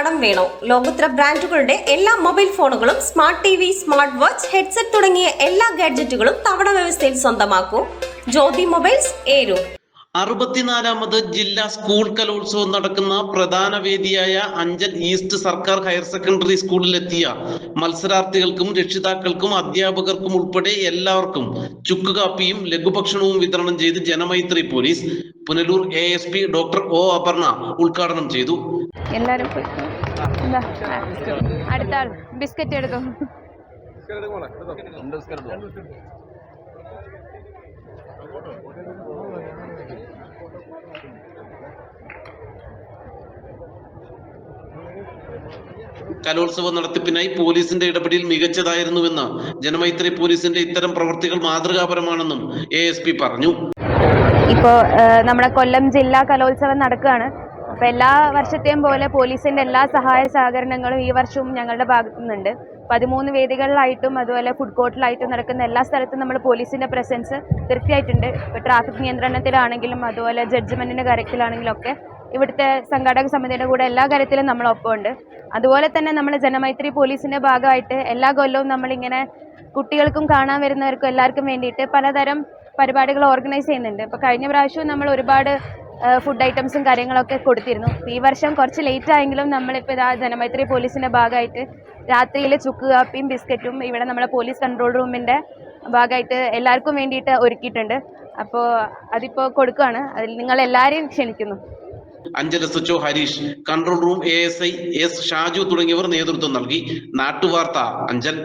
കടം വേണോ? ലോകോത്തര ബ്രാൻഡുകളുടെ എല്ലാ മൊബൈൽ ഫോണുകളും smart T V smart watch headset തുടങ്ങിയ എല്ലാ ഗാഡ്ജറ്റുകളും തവണ വ്യവസ്ഥയിൽ സ്വന്തമാക്കൂ. ജ്യോതി മൊബൈൽസ് ഏരു. അറുപത്തിനാലാമത് ജില്ലാ സ്കൂൾ കലോത്സവം നടക്കുന്ന പ്രധാന വേദിയായ അഞ്ചൽ ഈസ്റ്റ് സർക്കാർ ഹയർ സെക്കൻഡറി സ്കൂളിലെത്തിയ മത്സരാർത്ഥികൾക്കും രക്ഷിതാക്കൾക്കും അധ്യാപകർക്കും ഉൾപ്പെടെ എല്ലാവർക്കും ചുക്കുകാപ്പിയും ലഘുഭക്ഷണവും വിതരണം ചെയ്ത് Janamaithri police Punalur A S P doctor O Aparna ഉദ്ഘാടനം ചെയ്തു. എല്ലാരും എന്താ? അടുത്ത ആൾ. ബിസ്ക്കറ്റ് എടുക്കും കലോത്സവ നടത്തിപ്പിനായി പോലീസിന്റെ ഇടപെടൽ മികച്ചതായിരുന്നുവെന്ന് ജനമൈത്രി പോലീസിന്റെ ഇത്തരം പ്രവൃത്തികൾ മാതൃകാപരമാണെന്നും എ പറഞ്ഞു. ഇപ്പോൾ നമ്മുടെ കൊല്ലം ജില്ലാ കലോത്സവം നടക്കുകയാണ്. അപ്പോൾ എല്ലാ വർഷത്തെയും പോലെ പോലീസിന്റെ എല്ലാ സഹായ സഹകരണങ്ങളും ഈ വർഷവും ഞങ്ങളുടെ ഭാഗത്തു നിന്നുണ്ട്. പതിമൂന്ന് വേദികളിലായിട്ടും അതുപോലെ ഫുഡ് കോർട്ടിലായിട്ടും നടക്കുന്ന എല്ലാ സ്ഥലത്തും നമ്മൾ പോലീസിന്റെ പ്രസൻസ് തീർച്ചയായിട്ടുണ്ട്. ഇപ്പോൾ ട്രാഫിക് നിയന്ത്രണത്തിലാണെങ്കിലും അതുപോലെ ജഡ്ജ്മെന്റിന്റെ കാര്യത്തിലാണെങ്കിലും ഒക്കെ ഇവിടുത്തെ സംഘാടക സമിതിയുടെ കൂടെ എല്ലാ കാര്യത്തിലും നമ്മൾ ഒപ്പമുണ്ട്. അതുപോലെ തന്നെ നമ്മൾ ജനമൈത്രി പോലീസിന്റെ ഭാഗമായിട്ട് എല്ലാ കൊല്ലവും നമ്മളിങ്ങനെ കുട്ടികൾക്കും കാണാൻ വരുന്നവർക്കും എല്ലാവർക്കും വേണ്ടിയിട്ട് പലതരം പരിപാടികൾ ഓർഗനൈസ് ചെയ്യുന്നുണ്ട്. ഇപ്പോൾ കഴിഞ്ഞ പ്രാവശ്യവും നമ്മൾ ഒരുപാട് ഫുഡ് ഐറ്റംസും കാര്യങ്ങളൊക്കെ കൊടുത്തിരുന്നു. ഈ വർഷം കുറച്ച് ലേറ്റ് ആയെങ്കിലും നമ്മളിപ്പോൾ ഇതാ ജനമൈത്രി പോലീസിന്റെ ഭാഗമായിട്ട് രാത്രിയിൽ ചുക്ക് കാപ്പിയും ബിസ്ക്കറ്റും ഇവിടെ നമ്മളെ പോലീസ് കൺട്രോൾ റൂമിന്റെ ഭാഗമായിട്ട് എല്ലാവർക്കും വേണ്ടിയിട്ട് ഒരുക്കിയിട്ടുണ്ട്. അപ്പോൾ അതിപ്പോൾ കൊടുക്കുകയാണ് അതിൽ നിങ്ങൾ എല്ലാവരെയും ക്ഷണിക്കുന്നു. Anchal S Harish control room A S I S Shaju തുടങ്ങിയവർ നേതൃത്വം നൽകി. നാട്ടുവാർത്ത അഞ്ചൽ